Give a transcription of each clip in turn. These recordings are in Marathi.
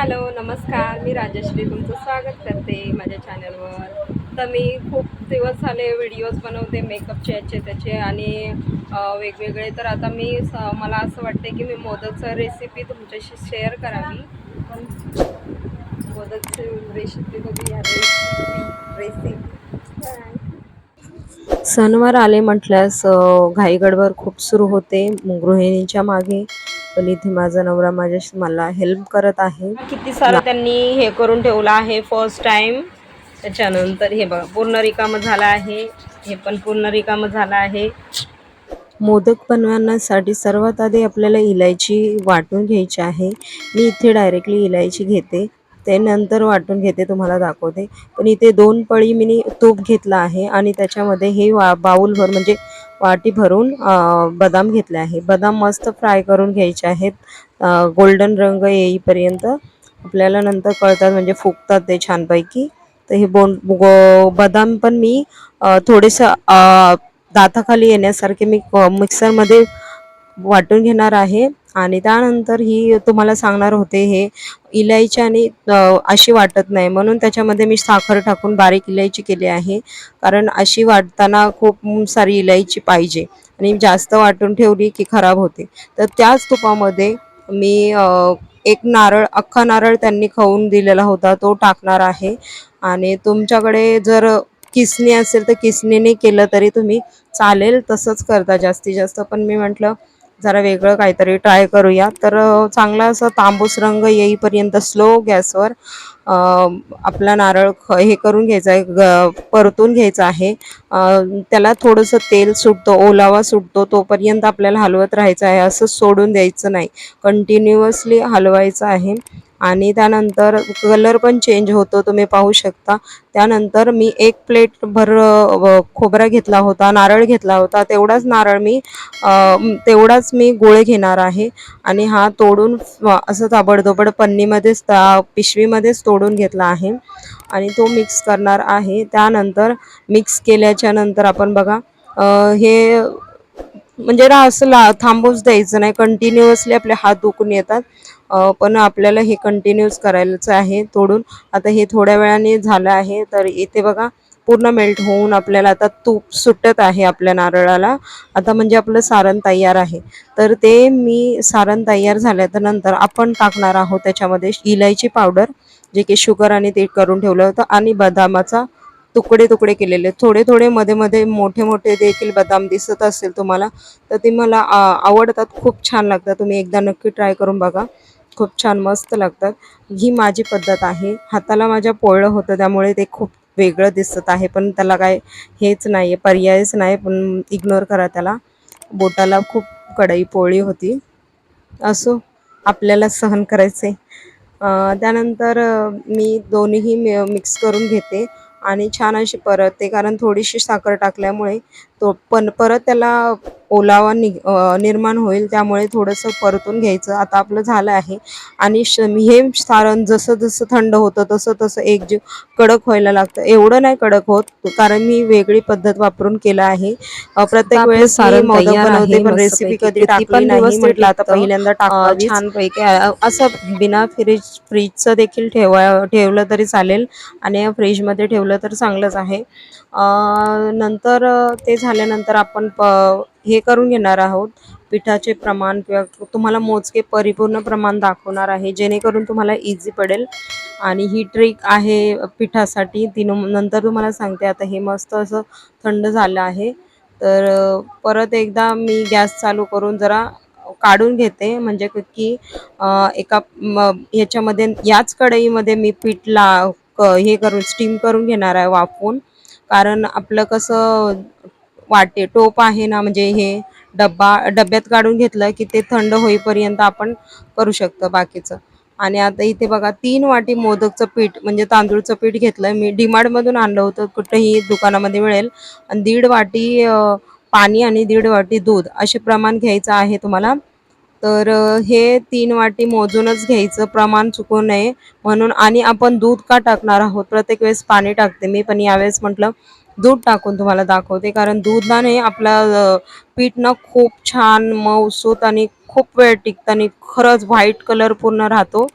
हॅलो नमस्कार. मी राजश्री तुमचं स्वागत करते माझ्या चॅनलवर तर मी खूप दिवस झाले व्हिडिओज बनवते मेकअपचे याचे त्याचे आणि वेगवेगळे. तर आता मी स- मला असं वाटते की मी मोदकचं रेसिपी तुमच्याशी शेअर करावी. पण मोदकची रेसिपी बघूया रेसिपी रेसिपी सणवार आले म्हटल्यास अ, घाईगडबड खूप सुरू होते. गृहिणीच्या मागे पण इथे माझा नवरा माझ्याशी मला हेल्प करत आहे. किती सारं त्यांनी हे करून ठेवलं आहे फर्स्ट टाइम त्याच्यानंतर हे बघा पूर्ण रिकामं झालं आहे. हे पण पूर्ण रिकामं झालं आहे. मोदक बनवण्यासाठी सर्वात आधी आपल्याला इलायची वाटून घ्यायची आहे. मी इथे डायरेक्टली इलायची घेते. ते नंतर वाटून घेते तुम्हाला दाखवते. पण इथे दोन पळी मी तूप घेतलं आहे आणि त्याच्यामध्ये हे वा बाऊलभर म्हणजे वाटी भरून बदाम घेतले आहे. बदाम मस्त फ्राय करून घ्यायचे आहेत. गोल्डन रंग येईपर्यंत आपल्याला नंतर कळतात म्हणजे फुगतात ते छानपैकी. तर हे बोन गो- बदाम पण मी थोडेसं दाताखाली येण्यासारखे मी मिक्सरमध्ये वाटून घेणार आहे. आणि त्यानंतर ही तुम्हाला सांगणार होते हे इलायची आणि अशी वाटत नाही. म्हणून त्याच्यामध्ये मी साखर टाकून बारीक इलायची केली आहे. कारण अशी वाटताना खूप सारी इलायची पाहिजे. आणि जास्त वाटून ठेवली की खराब होते. तर त्याच तुपामध्ये मी एक नारळ अख्खा नारळ त्यांनी खाऊन दिलेला होता. तो टाकणार आहे. आणि तुमच्याकडे जर किसणी असेल तर किसणीने केलं तरी तुम्ही चालेल. तसंच करता जास्तीत जास्त. पण मी म्हटलं जरा वेगळं काहीतरी ट्राय करूया. तर चांगला असं तांबूस रंग येईपर्यंत स्लो गॅसवर आपला नारळ ख हे करून घ्यायचा आहे ग परतून घ्यायचा आहे. त्याला थोडंसं तेल सुटतं ओलावा सुटतो तोपर्यंत आपल्याला हलवत राहायचं आहे. असं सोडून द्यायचं नाही. कंटिन्युअसली हलवायचं आहे. आणि त्यानंतर कलर पण चेंज होतो तुम्ही पाहू शकता. त्यानंतर मी एक प्लेट भर खोबरा घेतला होता नारळ घेतला होता. तेवढाच नारळ मी तेवढाच मी गोळे घेणार आहे. आणि हा तोडून असं ताबडतोबड पन्नीमध्येच ता पिशवीमध्येच तोडून घेतला आहे. आणि तो मिक्स करणार आहे. त्यानंतर मिक्स केल्याच्यानंतर आपण बघा हे म्हणजे ना असं ला थांबूच द्यायचं नाही. कंटिन्युअसली आपले हात दुखून येतात. पण आपल्याला हे कंटिन्यूस करायचं आहे तोडून. आता हे थोड्या वेळाने झालं आहे तर इथे बघा पूर्ण मेल्ट होऊन आपल्याला आता तूप सुटत आहे आपल्या नारळाला. आता म्हणजे आपलं सारण तयार आहे. तर ते मी सारण तयार झाल्याच्यानंतर आपण टाकणार आहोत त्याच्यामध्ये इलायची पावडर जे की शुगर आणि ते करून ठेवलं होतं आणि बदामाचा तुकडे तुकडे केलेले. थोडे थोडे मध्ये मध्ये मोठे मोठे देखील बदाम दिसत असेल तुम्हाला तर ते मला आवडतात खूप छान लागतात. तुम्ही एकदा नक्की ट्राय करून बघा. खूप छान मस्त लागतात. ही माझी पद्धत आहे. हाताला माझ्या पोळलं होतं त्यामुळे ते खूप वेगळं दिसत आहे पण त्याला काय हेच नाही आहे पर्यायच नाही पण इग्नोर करा त्याला. बोटाला खूप कढई पोळी होती. असो आपल्याला सहन करायचे. त्यानंतर मी दोन्हीही मि मिक्स करून घेते आणि छान अशी परतते कारण थोडीशी साखर टाकल्यामुळे तो पण परत त्याला ओलावा नि निर्माण होईल त्यामुळे थोडंसं परतून घ्यायचं. आता आपलं झालं आहे. आणि श हे सारण जसं जसं थंड होतं तसं तसं एक जे कडक व्हायला लागतं. एवढं नाही कडक होत कारण मी वेगळी पद्धत वापरून केलं आहे. प्रत्येक वेळेस सारण बनवते पण रेसिपी. कधी टाकली पण नाही म्हटलं आता. पहिल्यांदा अ, टाकावीच छानपैकी असं बिना फ्रीज फ्रीजचं देखील ठेवा ठेवलं तरी चालेल. आणि फ्रीजमध्ये ठेवलं तर चांगलंच आहे. नंतर ते झाल्यानंतर आपण प हे करून घेणार आहोत. पिठाचे प्रमाण किंवा तुम्हाला मोजके परिपूर्ण प्रमाण दाखवणार आहे जेणेकरून तुम्हाला इझी पडेल. आणि ही ट्रिक आहे पिठासाठी ती नंतर तुम्हाला सांगते. आता हे मस्त असं थंड झालं आहे. तर परत एकदा मी गॅस चालू करून जरा काढून घेते. म्हणजे की एका ह्याच्यामध्ये याच कढईमध्ये मी पीठ ला क- हे करून स्टीम करून घेणार आहे वाफवून. कारण आपलं कसं वाटे टोप आहे ना म्हणजे हे डब्बा डब्यात काढून घेतलं की ते थंड होईपर्यंत आपण करू शकतो बाकीचं. आणि आता इथे बघा तीन वाटी मोदकचं पीठ म्हणजे तांदूळचं पीठ घेतलं मी डीमार्टमधून आणलं होतं कुठेही दुकानामध्ये मिळेल. आणि दीड वाटी पाणी आणि दीड वाटी दूध असे प्रमाण घ्यायचं आहे तुम्हाला. तर हे तीन वाटी मोजूनच घ्यायचं. प्रमाण चुकू नये म्हणून आणि आपण दूध का टाकणार आहोत? प्रत्येक वेळेस पाणी टाकते मी पण यावेळेस म्हटलं दूध टाकून तुम्हाला दाखवते. कारण दूधाने आपलं पीठनं पीठ ना खूप छान मऊसूत आणि खूप वेळ टिकतं आणि खरंच व्हाईट कलर पूर्ण राहतो.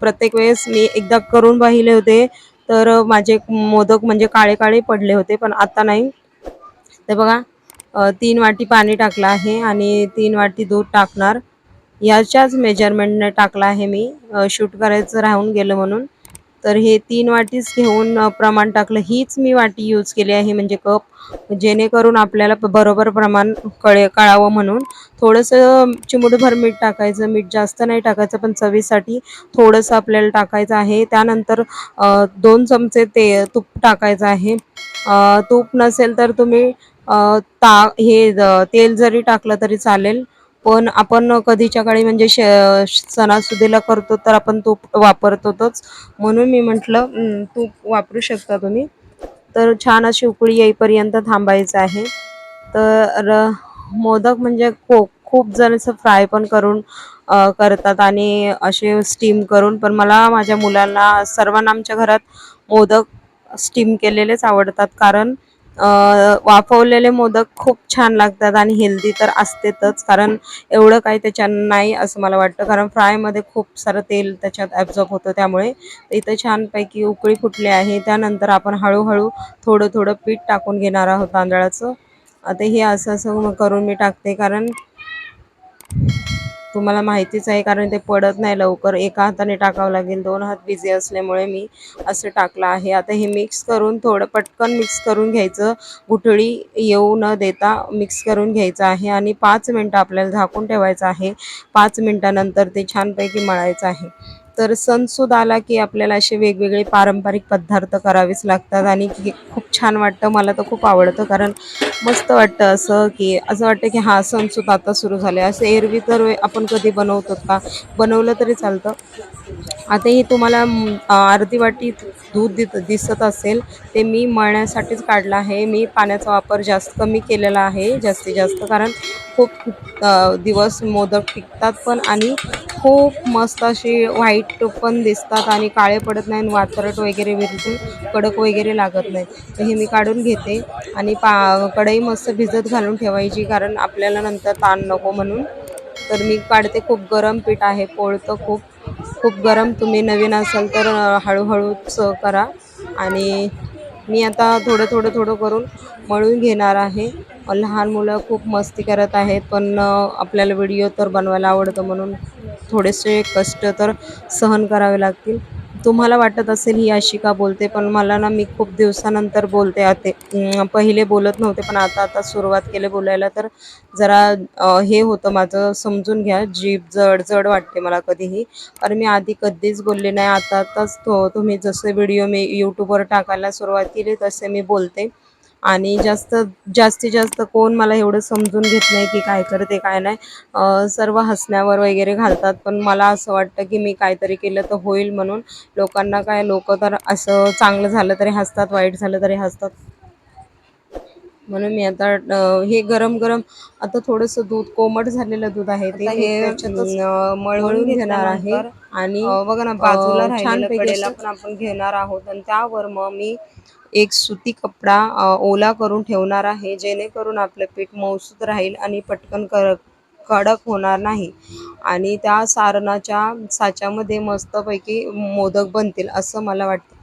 प्रत्येक वेळेस मी एकदा करून पाहिले होते. तर माझे मोदक म्हणजे काळे काळे पडले होते पण आता नाही. ते बघा तीन वाटी पाणी टाकलं आहे आणि तीन वाटी दूध टाकणार. याच्याच मेजरमेंटने टाकलं आहे मी. शूट करायचं राहून गेलं म्हणून. तर हे तीन वाटीच घेऊन प्रमाण टाकलं. हीच मी वाटी यूज केली आहे म्हणजे कप. जेणेकरून आपल्याला बरोबर प्रमाण कळे कळावं म्हणून. थोडंसं चिमूटभर मीठ टाकायचं. मीठ जास्त नाही टाकायचं पण चवीसाठी थोडंसं आपल्याला टाकायचं आहे. त्यानंतर दोन चमचे ते तूप टाकायचं आहे. तूप नसेल तर तुम्ही ता हे तेल जरी टाकलं तरी चालेल पण आपण कधीच्या काळी म्हणजे श सणासुदीला करतो तर आपण तूप वापरतोच म्हणून मी म्हटलं तूप वापरू शकता तुम्ही. तर छान अशी उकळी येईपर्यंत थांबायचं आहे. तर मोदक म्हणजे खूप खूप जण असं फ्राय पण करून करतात आणि असे स्टीम करून पण मला माझ्या मुलांना सर्वांना आमच्या घरात मोदक स्टीम केलेलेच आवडतात. कारण वाफवलेले मोदक खूप छान लागतात आणि हेल्दी तर असतेतच. कारण एवढं काही त्याच्यात नाही असं मला वाटतं. कारण फ्रायमध्ये खूप सारं तेल त्याच्यात ॲब्झॉर्ब होतं त्यामुळे. इथं छानपैकी उकळी फुटली आहे. त्यानंतर आपण हळूहळू थोडं थोडं पीठ टाकून घेणार आहोत तांदळाचं. आता हे असं असं करून मी टाकते कारण तुम्हाला माहितीच आहे कारण ते पडत नाही लवकर. एका हाताने टाकावं लागेल दोन हात बिझी असल्यामुळे मी असं टाकलं आहे. आता हे मिक्स करून थोडं पटकन मिक्स करून घ्यायचं. गुठळी येऊ न देता मिक्स करून घ्यायचं आहे आणि पाच मिनटं आपल्याला झाकून ठेवायचं आहे. पाच मिनटानंतर ते छानपैकी मळायचं आहे. तर सणसूद आला की आपल्याला असे वेगवेगळे पारंपरिक पदार्थ करावेच लागतात आणि खूप छान वाटतं. मला तर खूप आवडतं कारण मस्त वाटतं असं की असं वाटतं की हा सणसूद आता सुरू झाले असं एरवी तर आपण कधी बनवतो का? बनवलं तरी चालतं. आताही तुम्हाला अर्धी वाटी दूध दित दिसत असेल ते मी मळण्यासाठीच काढलं आहे. मी पाण्याचा वापर जास्त कमी केलेला आहे जास्तीत जास्त. कारण खूप दिवस मोदक टिकतात पण आणि खूप मस्त असे व्हाईट पण दिसतात आणि काळे पडत नाही आणि वातरट वगैरे विरतून कडक वगैरे लागत नाही तर हे मी काढून घेते आणि पा कढई मस्त भिजत घालून ठेवायची कारण आपल्याला नंतर ताण नको म्हणून. तर मी काढते खूप गरम पीठ आहे पोळतं खूप. खूप गरम तुम्ही नवीन असाल तर हळूहळूच करा. आणि मी आता थोडं थोडं थोडं करून मळून घेणार आहे. लहान मुलं खूप मस्ती करत आहेत पण आपल्याला व्हिडिओ तर बनवायला आवडतं म्हणून थोडेसे कष्ट तर सहन करावे लागतील. तुम्हाला वाटत असेल ही अशी का बोलते पण मला ना मी खूप दिवसानंतर बोलते आते. पहिले बोलत नव्हते पण आता आता सुरुवात केले बोलायला तर जरा हे होतं माझं समजून घ्या. जीभ जड जड वाटते मला कधीही. कारण मी आधी कधीच बोलले नाही. आता आताच तो तुम्ही जसे व्हिडिओ मी यूट्यूबवर टाकायला सुरुवात केली तसे मी बोलते. आणि जास्त जास्तीत जास्त कोण मला एवढं समजून घेत नाही की काय करते काय नाही. सर्व हसण्यावर वगैरे घालतात पण मला असं वाटतं की मी काहीतरी केलं तर होईल म्हणून. लोकांना काय लोक तर असं चांगलं झालं तरी हसतात वाईट झालं तरी हसतात. म्हणून मी आता हे गरम गरम आता थोडंसं दूध कोमट झालेलं दूध आहे ते हे मळून घेणार आहे. आणि बघा ना बाजूला असं पण आपण घेणार आहोत. आणि त्यावर मग मी एक सुती कपडा अ, ओला करून ठेवणार आहे. जेणेकरून आपलं पीठ मऊसूत राहील आणि पटकन कर कडक होणार नाही. आणि त्या सारणाच्या साच्यामध्ये मस्तपैकी मोदक बनतील असं मला वाटतं.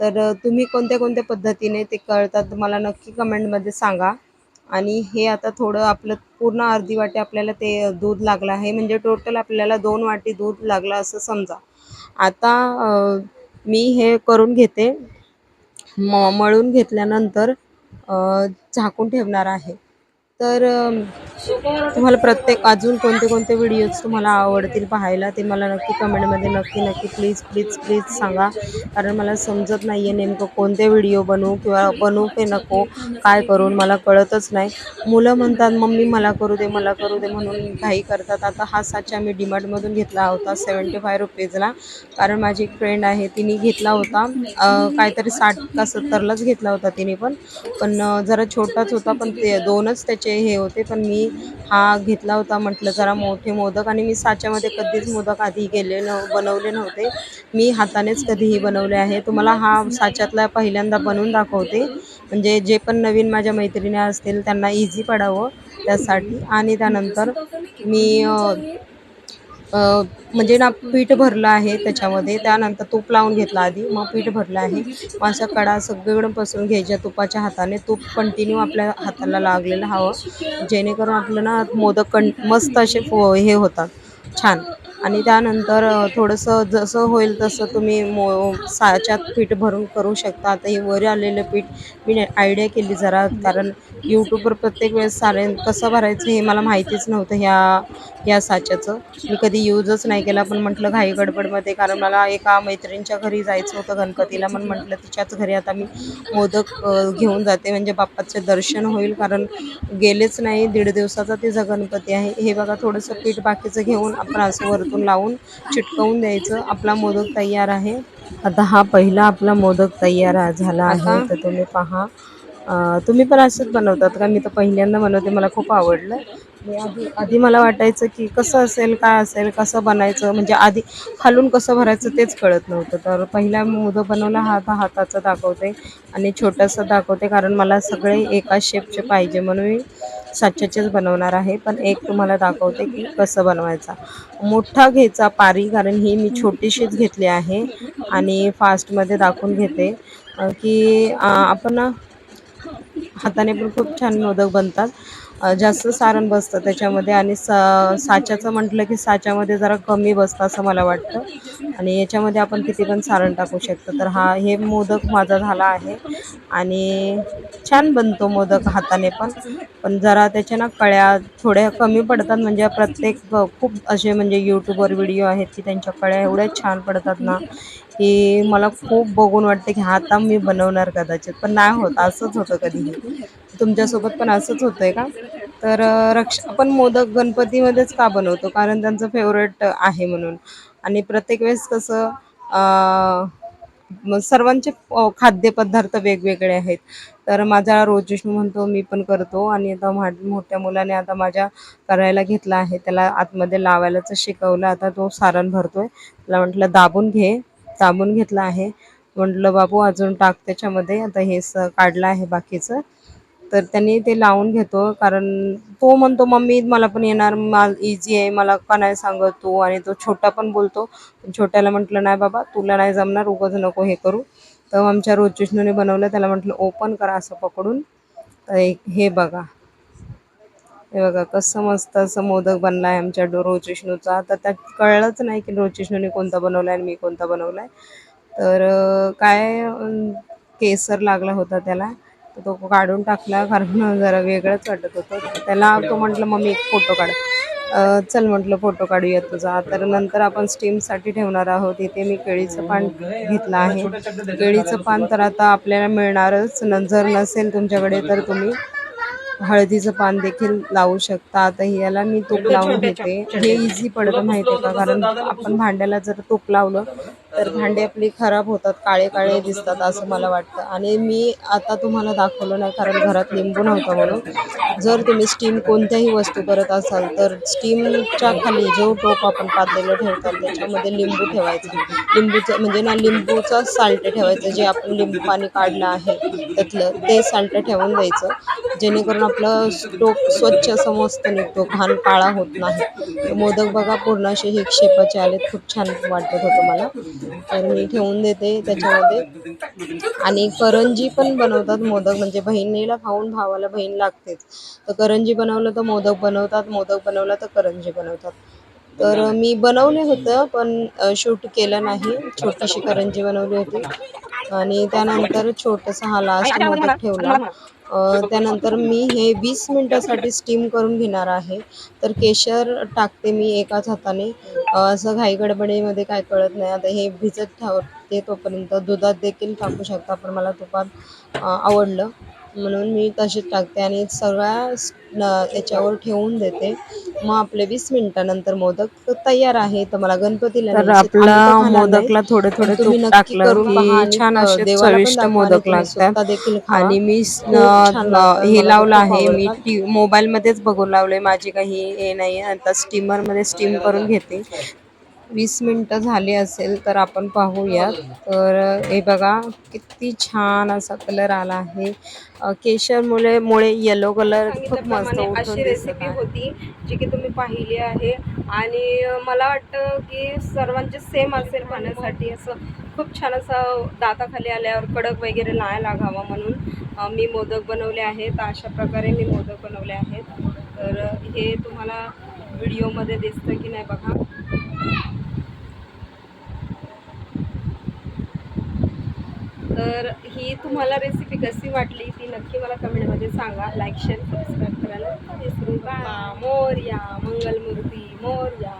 तर तुम्ही कोणत्या कोणत्या पद्धतीने ते कळतात मला नक्की कमेंटमध्ये सांगा. आणि हे आता थोडं आपलं पूर्ण अर्धी वाटी आपल्याला ते दूध लागलं आहे. म्हणजे टोटल आपल्याला दोन वाटी दूध लागलं असं समजा. आता मी हे करून घेते. म मळून घेतल्यानंतर झाकून ठेवणार आहे. तर तुम्हाला प्रत्येक अजून कोणते कोणते व्हिडिओज तुम्हाला आवडतील पाहायला ते मला नक्की कमेंटमध्ये नक्की नक्की प्लीज प्लीज प्लीज सांगा. कारण मला समजत नाही आहे नेमकं कोणते व्हिडिओ बनवू किंवा बनवू की नको काय करून मला कळतच नाही. मुलं म्हणतात मम्मी मला करू दे मला करू दे म्हणून घाई करतात. आता हा साचा मी डीमार्टमधून घेतला होता सेवन्टी फाय रुपीजला कारण माझी एक फ्रेंड आहे तिने घेतला होता. काहीतरी साठ का सत्तरलाच घेतला होता तिने पण. पण जरा छोटाच होता पण ते दोनच त्याचे मोदकाचे हे होते पण मी हा घेतला होता म्हटलं जरा मोठे मोदक आणि मी साच्यामध्ये कधीच मोदक आधी केले न बनवले नव्हते. मी हातानेच कधीही बनवले आहे. तुम्हाला हा साच्यातला पहिल्यांदा बनवून दाखवते. म्हणजे जे पण नवीन माझ्या मैत्रिणी असतील त्यांना इझी पडावं त्यासाठी. आणि त्यानंतर मी म्हणजे ना पीठ भरलं आहे त्याच्यामध्ये. त्यानंतर तूप लावून घेतला आधी. मग पीठ भरलं आहे. मग अशा कडा सगळीकडे पसरून घ्यायच्या तुपाच्या हाताने. तूप कंटिन्यू आपल्या हाताला लागलेलं हवं. जेणेकरून आपलं ना मोदक कं मस्त असे फो हे होतात. छान. आणि त्यानंतर थोडंसं जसं होईल तसं तुम्ही मो साच्यात पीठ भरून करू शकता. आता हे वर आलेलं पीठ मी आयडिया केली जरा. कारण यूट्यूबवर प्रत्येक वेळेस सारे कसं भरायचं हे मला माहितीच नव्हतं ह्या या साच्याचं. मी कधी यूजच नाही केला पण म्हटलं घाई गडबडमध्ये. कारण मला एका मैत्रिणीच्या घरी जायचं होतं गणपतीला. पण म्हटलं तिच्याच घरी आता मी मोदक घेऊन जाते. म्हणजे बाप्पाचे दर्शन होईल. कारण गेलेच नाही. दीड दिवसाचा तिचा गणपती आहे. हे बघा थोडंसं पीठ बाकीचं घेऊन आपण असं वरतून लावून चिटकवून द्यायचं. आपला मोदक तयार आहे. आता हा पहिला आपला मोदक तयार झाला आहे. तर तुम्ही पहा. तुम्ही पण असंच बनवतात का? मी तर पहिल्यांदा बनवते. मला खूप आवडलं. मी आधी आधी मला वाटायचं की कसं असेल काय असेल कसं बनायचं? म्हणजे आधी खालून कसं भरायचं तेच कळत नव्हतं. तर पहिला मोदक बनवला हा आता हाताचा दाखवते आणि छोटंसं दाखवते कारण मला सगळे एकाच शेपचे पाहिजे म्हणून मी साच्याचेच बनवणार आहे. पण एक तुम्हाला दाखवते की कसं बनवायचा. मोठा घ्यायचा पारी कारण ही मी छोटीशीच घेतली आहे. आणि फास्टमध्ये दाखवून घेते की आपण हाताने पण खूप छान मोदक बनतात. जास्त सारण बसतं त्याच्यामध्ये आणि सा साच्याचं म्हटलं की साच्यामध्ये जरा कमी बसतं असं मला वाटतं. आणि याच्यामध्ये आपण किती पण सारण टाकू शकतो. तर हा हे मोदक माझा झाला आहे. आणि छान बनतो मोदक हाताने पण. पण जरा त्याच्या ना कळ्या थोड्या कमी पडतात. म्हणजे प्रत्येक खूप असे म्हणजे यूट्यूबवर व्हिडिओ आहेत की त्यांच्या कळ्या एवढ्या छान पडतात ना की मला खूप बघून वाटते की हा आता मी बनवणार कदाचित. पण नाही होत. असंच होतं कधीही. तुमच्यासोबत पण असंच होतंय का? तर अ, रक्ष आपण मोदक गणपतीमध्येच का बनवतो? कारण त्यांचं फेवरेट आहे म्हणून. आणि प्रत्येक वेळेस कसं सर्वांचे खाद्यपदार्थ वेगवेगळे आहेत. तर माझा रोज विष्णू म्हणतो मी पण करतो. आणि आता मा मोठ्या मुलाने आता माझ्या करायला घेतला आहे. त्याला आतमध्ये लावायलाच शिकवलं. आता तो सारण भरतोय. त्याला म्हटलं दाबून घे. दाबून घेतला आहे. म्हटलं बाबू अजून टाक त्याच्यामध्ये. आता हे स काढलं आहे बाकीचं. तर त्यांनी ते लावून घेतो. कारण तो म्हणतो मम्मी मला पण येणार मला इझी आहे मला का नाही सांगत तू? आणि तो छोटा पण बोलतो. छोट्याला म्हटलं नाही बाबा तुला नाही जमणार उगाच नको हे करू. तर आमच्या रोज विष्णूने बनवलं त्याला म्हटलं ओपन करा असं पकडून. तर एक हे बघा. हे बघा कसं मस्त असं मोदक बनला आहे आमच्या डो रोज विष्णूचा तर त्यात कळलंच नाही की रोज विष्णूने कोणता बनवला आहे आणि मी कोणता बनवला आहे तर काय केसर लागला होता त्याला. तर तो काढून टाकला कारण जरा वेगळंच वाटत होतं. त्याला तो म्हटलं मम्मी एक फोटो काढ. चल म्हटलं फोटो काढूया तुझा. तर नंतर आपण स्टीमसाठी ठेवणार आहोत. इथे मी केळीचं पान घेतलं आहे. केळीचं पान तर आता आपल्याला मिळणारच. न जर नसेल तुमच्याकडे तर तुम्ही हळदीचं पान देखील लावू शकता आता याला मी तूप लावून घेते. हे इझी पडतं माहिती आहे का? कारण आपण भांड्याला जर तूप लावलं तर भांडे आपली खराब होतात काळे काळे दिसतात असं मला वाटतं. आणि मी आता तुम्हाला दाखवलं नाही कारण घरात लिंबू नव्हतं म्हणून. जर तुम्ही स्टीम कोणत्याही वस्तू करत असाल तर स्टीमच्या खाली जो टोप आपण पातेलं ठेवतात त्याच्यामध्ये लिंबू ठेवायचा. लिंबूचं म्हणजे ना लिंबूचं साल्ट ठेवायचं जे आपण लिंबू पाणी काढलं आहे त्यातलं ते साल्ट ठेवून द्यायचं. जेणेकरून आपलं स्टोक स्वच्छ असं मस्त निघतो घाण काळा होत नाही. मोदक बघा पूर्ण असे हे शेपाचे आलेत. खूप छान वाटत होतं मला. तर मी ठेवून देते त्याच्यामध्ये. आणि करंजी पण बनवतात मोदक. म्हणजे बहिणीला खाऊन भावाला बहीण लागतेच. तर करंजी बनवलं तर मोदक बनवतात. मोदक बनवलं तर करंजी बनवतात. तर मी बनवले होतं पण शूट केलं नाही. छोटीशी करंजी बनवली होती. आणि त्यानंतर छोटंसं हा लास्ट मोदक ठेवला. त्यानंतर मी हे वीस मिनटासाठी स्टीम करून घेणार आहे. तर केशर टाकते मी एकाच हाताने. असं घाई गडबडीमध्ये काय कळत नाही. आता हे भिजत ठेवते तोपर्यंत. दुधात देखील टाकू शकता पण मला तुपात आवडलं. म्हणून मी तशीच टाकते. आणि सगळ्या न- याच्यावर ठेवून देते मग आपले वीस मिनिटानंतर मोदक तयार आहे तर मला गणपतीला तर न्यायचे. आपला आम्ही तर खाणार मोदकला. थोडे थोडे तुम्ही तूप नक्की टाकलं करून पहा की आणि, छान अ, असे देवाला पण चविष्ट दाखवा आणि मोदक तुम्ही लागतात स्वतः देखील खा. आणि मी खूप छान लागतात. हे मला लावलं खूप आहे मी आवडतात. टी मोबाईलमध्येच बघून लावले माझी काही हे नाही आता स्टीमरमध्ये स्टीम करून घेते वीस मिनटं झाली असेल तर आपण पाहूयात. तर हे बघा किती छान असा कलर आला आहे. अ, केशरमुळे मुळे येलो कलर खूप मस्त अशी रेसिपी होती जी की तुम्ही पाहिली आहे. आणि मला वाटतं की सर्वांचे सेम असेल खाण्यासाठी. असं खूप छान असं दाताखाली आल्यावर कडक वगैरे नाही लागावा म्हणून मी मोदक बनवले आहेत. अशा प्रकारे मी मोदक बनवले आहेत. तर हे तुम्हाला व्हिडिओमध्ये दिसतं की नाही बघा. तर ही तुम्हाला रेसिपी कशी वाटली ती नक्की मला कमेंटमध्ये सांगा. लाईक शेअर सबस्क्राईब करायला विसरू नका. मोरया मंगलमूर्ती मोरया.